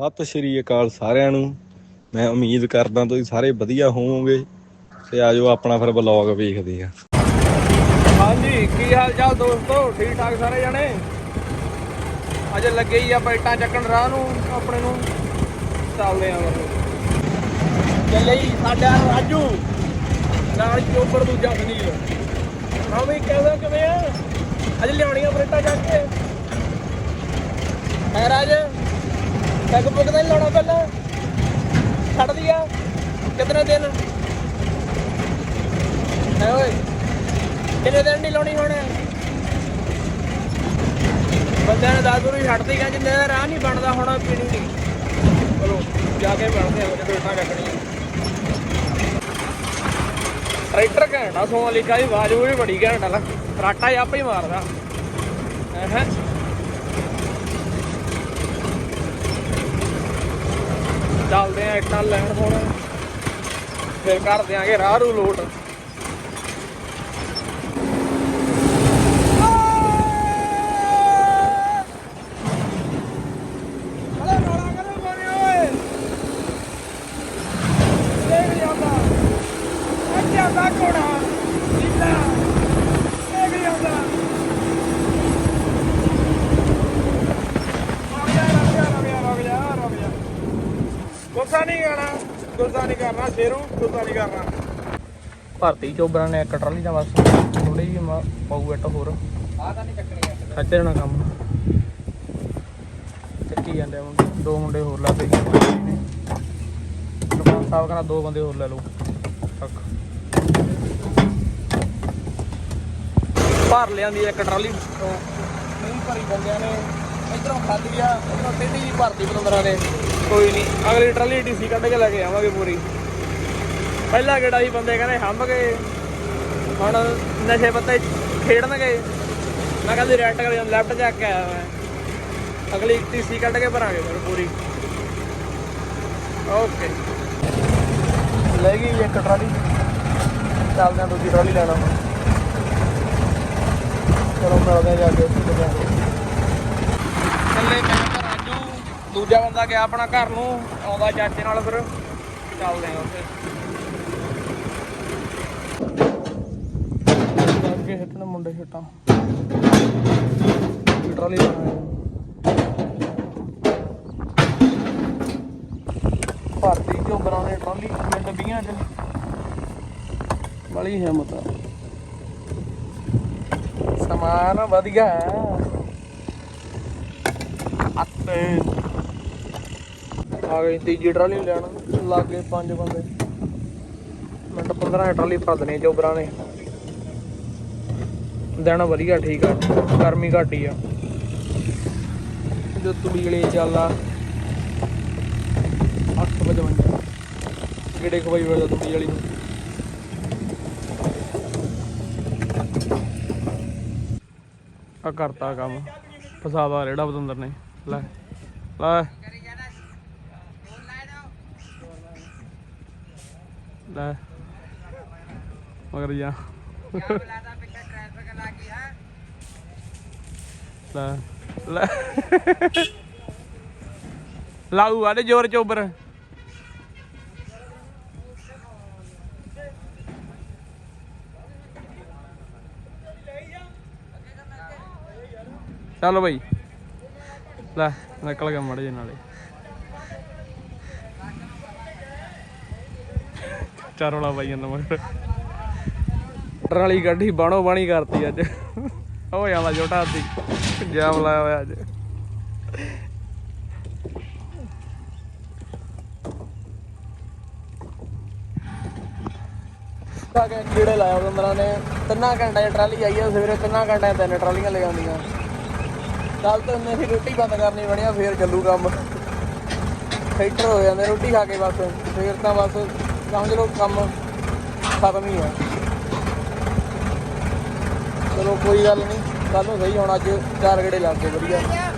ਸਤਿ ਸ਼੍ਰੀ ਅਕਾਲ ਸਾਰਿਆਂ ਨੂੰ। ਮੈਂ ਉਮੀਦ ਕਰਦਾ ਤੁਸੀਂ ਸਾਰੇ ਵਧੀਆ ਹੋਵੋਗੇ ਤੇ ਆਜੋ ਆਪਣਾ ਫਿਰ ਵਲੌਗ ਵੇਖਦੇ ਆ ਹਾਂਜੀ, ਕੀ ਹਾਲ ਚਾਲ ਦੋਸਤੋ? ਠੀਕ ਠਾਕ ਸਾਰੇ ਜਣੇ? ਅੱਜ ਲੱਗੇ ਹੀ ਆ ਬੈਟਾਂ ਚੱਕਣ ਰਾਹ ਨੂੰ, ਆਪਣੇ ਨੂੰ। ਚੱਲਦੇ ਆ ਬਸ। ਚੱਲੇ ਹੀ ਸਾਡਾ ਰਾਜੂ। ਨਾਲ ਚੋਬਰ ਦੂਜਾ ਸੁਨੀਲ। ਹਾਂ ਬਈ ਕਹਿੰਦਾ ਕਿਵੇਂ ਆ? ਅੱਜ ਲਿਆਉਣੀਆਂ ਬਰੇਟਾਂ ਚੱਕ ਕੇ। ਹੈ ਰਾਜ ਟੈਗ ਬੁੱਕ ਤਾਂ ਨੀ ਲਾਉਣਾ ਪਹਿਲਾਂ। ਛੱਡ ਦਿਆ। ਕਿਤਨੇ ਦਿਨ? ਹੈ ਓਏ, ਕਿੰਨੇ ਦਿਨ ਨਹੀਂ ਲਾਉਣੀ ਹੁਣ? ਬੰਦਿਆਂ ਨੇ ਦਾਦੂ ਨੂੰ ਛੱਡਦੀ ਗਿਆ ਜਿੰਨੇ ਦਾ ਰਾਹ ਨਹੀਂ ਬਣਦਾ, ਹੁਣ ਪੀਣੀ ਨਹੀਂ। ਚਲੋ, ਜਾ ਕੇ ਬਣਦੇ ਆ ਜਦੋਂ ਇੱਟਾਂ ਕੱਟਣੀਆਂ ਟਰੈਕਟਰ ਘੈਂਟਾ ਸੋਨਾਲੀਕਾ ਦੀ ਆਵਾਜ਼ ਵੀ ਬੜੀ ਘੈਂਟ ਆ ਨਾ। ਹੀ ਆਪੇ ਹੀ ਮਾਰਦਾ। ਹੈ? ਚੱਲਦੇ ਆ ਇੱਟਾਂ ਲੈਣ ਹੁਣ। ਫਿਰ ਕਰ ਦਿਆਂਗੇ ਰਾਹ ਰੂ ਲੋਟ। ਅਰੇ ਰੋਲਾ ਕਰੋ ਬੋਲੇ ਓਏ ਦੇਖ ਜਾਂਦਾ ਅੱਜ ਆਂਦਾ ਕੋੜਾ ਲੀਲਾ ਦੇਖ ਜਾਂਦਾ ਰੁਕ ਜਾ ਰੁਕ ਜਾ ਰੁਕ ਜਾ ਰੁਕ ਜਾ ਰੁਕ ਜਾ ਗੁੱਸਾ ਨਹੀਂ ਕਰਨਾ ਗੁੱਸਾ ਨਹੀਂ ਕਰਨਾ ਸ਼ੇਰੂ ਗੁੱਸਾ ਨਹੀਂ ਕਰਨਾ। ਭਰਤੀ ਚੋਬਰਾਂ ਨੇ ਇੱਕ ਟਰਾਲੀ ਦਾ ਬਸ ਥੋੜੀ ਜਿਹੀ ਪਾਊ ਇੱਟ ਹੋਰ। ਆ ਤਾਂ ਨਹੀਂ ਚੱਕਣੀ ਖੱਚ ਦੇਣਾ ਕੰਮ। ਚੱਕੀ ਜਾਂਦੇ ਮੁੰਡੇ ਦੋ ਮੁੰਡੇ ਹੋਰ ਲਾ ਦੇ ਦੁਕਾਨ ਸਾਹਿਬ ਕਹਿੰਦਾ ਦੋ ਬੰਦੇ ਹੋਰ ਲੈ ਲਓ। ਭਰ ਲਿਆਂਦੀ ਇੱਕ ਟਰਾਲੀ। ਤੋਂ ਨਹੀਂ ਭਰੀ ਬੰਦਿਆਂ ਨੇ। ਇਧਰੋਂ ਖਾਲੀ ਆ, ਇਧਰੋਂ ਟੇਢੀ ਜੀ ਭਰਤੀ ਬਤੰਦਰਾਂ ਨੇ। ਕੋਈ ਨਹੀਂ ਅਗਲੀ ਟਰਾਲੀ ਡੀਸੀ ਕੱਢ ਕੇ ਲੈ ਕੇ ਆਵਾਂਗੇ ਪੂਰੀ। ਪਹਿਲਾ ਗੇੜਾ ਸੀ ਬੰਦੇ ਕਹਿੰਦੇ ਹੰਭ ਗਏ ਹੁਣ ਨਸ਼ੇ ਪੱਤੇ ਖੇਡਣਗੇ। ਮੈਂ ਕਹਿੰਦੀ ਰੈਟ ਕਰ ਲੈਫਟ ਚੱਕ ਕੇ ਆਇਆ ਮੈਂ। ਅਗਲੀ ਟੀਸੀ ਕੱਢ ਕੇ ਭਰਾਂਗੇ ਫਿਰ ਪੂਰੀ। ਓਕੇ। ਲੈ ਗਈ ਇੱਕ ਟਰਾਲੀ। ਚੱਲਦੇ ਆ ਦੂਜੀ ਟਰਾਲੀ ਲੈਣਾ ਹੁਣ ਚਲੋ ਮਿਲਦੇ ਜਾ ਕੇ ਉੱਥੇ ਜਾ ਕੇ ਥੱਲੇ ਮੈਂ ਤਾਂ ਰਾਜੂ। ਦੂਜਾ ਬੰਦਾ ਗਿਆ ਆਪਣਾ ਘਰ ਨੂੰ, ਆਉਂਦਾ ਚਾਚੇ ਨਾਲ ਫਿਰ। ਚੱਲਦੇ ਆ ਉੱਥੇ। ਅੱਗੇ ਹਿੱਟਣ ਮੁੰਡੇ ਹਿੱਟਾਂ। ਟਰਾਲੀ ਲੈਣਾ ਭਾਰਤੀ ਝੋਬਰਾਂ ਨੇ ਟਰਾਲੀ ਮਿੰਟ 20 ਚ। ਬੜੀ ਹਿੰਮਤ ਆ। ਸਮਾਨ ਵਧੀਆ ਹੈ। ਅੱਤੇ ਆ ਗਈ ਤੀਜੀ ਟਰਾਲੀ ਲੈਣ। ਲੱਗੇ ਪੰਜ ਬੰਦੇ। ਮਿੰਟ 15 ਟਰਾਲੀ ਭਰ ਦੇਣੀ ਝੋਬਰਾਂ ਨੇ। ਦਿਨ ਵਧੀਆ ਠੀਕ ਆ, ਗਰਮੀ ਘੱਟ ਆ। ਜੋ ਤੂੜੀ ਵਾਲੀ 855 ਕਿਹੜੇ ਖਵਾਈ ਵਰਦਾ ਤੂੜੀ ਵਾਲੀ ਨੂੰ। ਆ ਕਰਤਾ ਕੰਮ। ਫਸਾਵਾ ਰੇੜਾ ਬਦੰਦਰ ਨੇ। ਲੈ ਲੈ। ਲੈ। ਮਗਰ ਜਾ। ਲੈ ਲੈ। ਲਾਊ ਆਲੇ ਜ਼ੋਰ ਚੋਬਰ ਚੱਲ ਬਈ। ਲੈ ਨਿਕਲ ਗਿਆ ਮੜੇ ਨਾਲੇ ਚਾਰੋਲਾ ਬਾਈ ਜਾਂਦਾ ਮਗਰ ਟਰਾਲੀ ਗੱਡੀ ਬਾਣੋ ਬਾਣੀ ਕਰਤੀ ਅੱਜ ਹੋ ਜਾਂਦਾ ਛੋਟਾ ਹਾਥੀ ਜਾਮ ਲਾਇਆ ਹੋਇਆ ਅੱਜ ਤਾਂ ਕਿ ਕੀੜੇ ਲਾਇਆ ਬੰਦਰਾਂ ਨੇ ਤਿੰਨਾਂ ਘੰਟੇ ਦੀ ਟਰਾਲੀ ਆਈ ਆ ਸਵੇਰੇ ਤਿੰਨਾਂ ਘੰਟੇ ਤਿੰਨ ਟਰਾਲੀਆਂ ਲੈ ਆਉਂਦੀਆਂ ਕੱਲ ਤੋਂ ਉਹਨੇ ਅਸੀਂ ਰੋਟੀ ਬੰਦ ਕਰਨੀ ਬਣਿਆ ਫੇਰ ਚੱਲੂ ਕੰਮ। ਫੈਕਟਰ ਹੋ ਜਾਂਦੇ, ਰੋਟੀ ਖਾ ਕੇ ਬਸ। ਫੇਰ ਤਾਂ ਬਸ ਸਮਝ ਲਓ ਕੰਮ ਖਤਮ ਹੀ ਆ। ਚਲੋ ਕੋਈ ਗੱਲ ਨਹੀਂ ਕੱਲ ਨੂੰ ਸਹੀ ਹੁਣ, ਅੱਜ ਚਾਰ ਗੇੜੇ ਲੱਗ ਗਏ ਵਧੀਆ।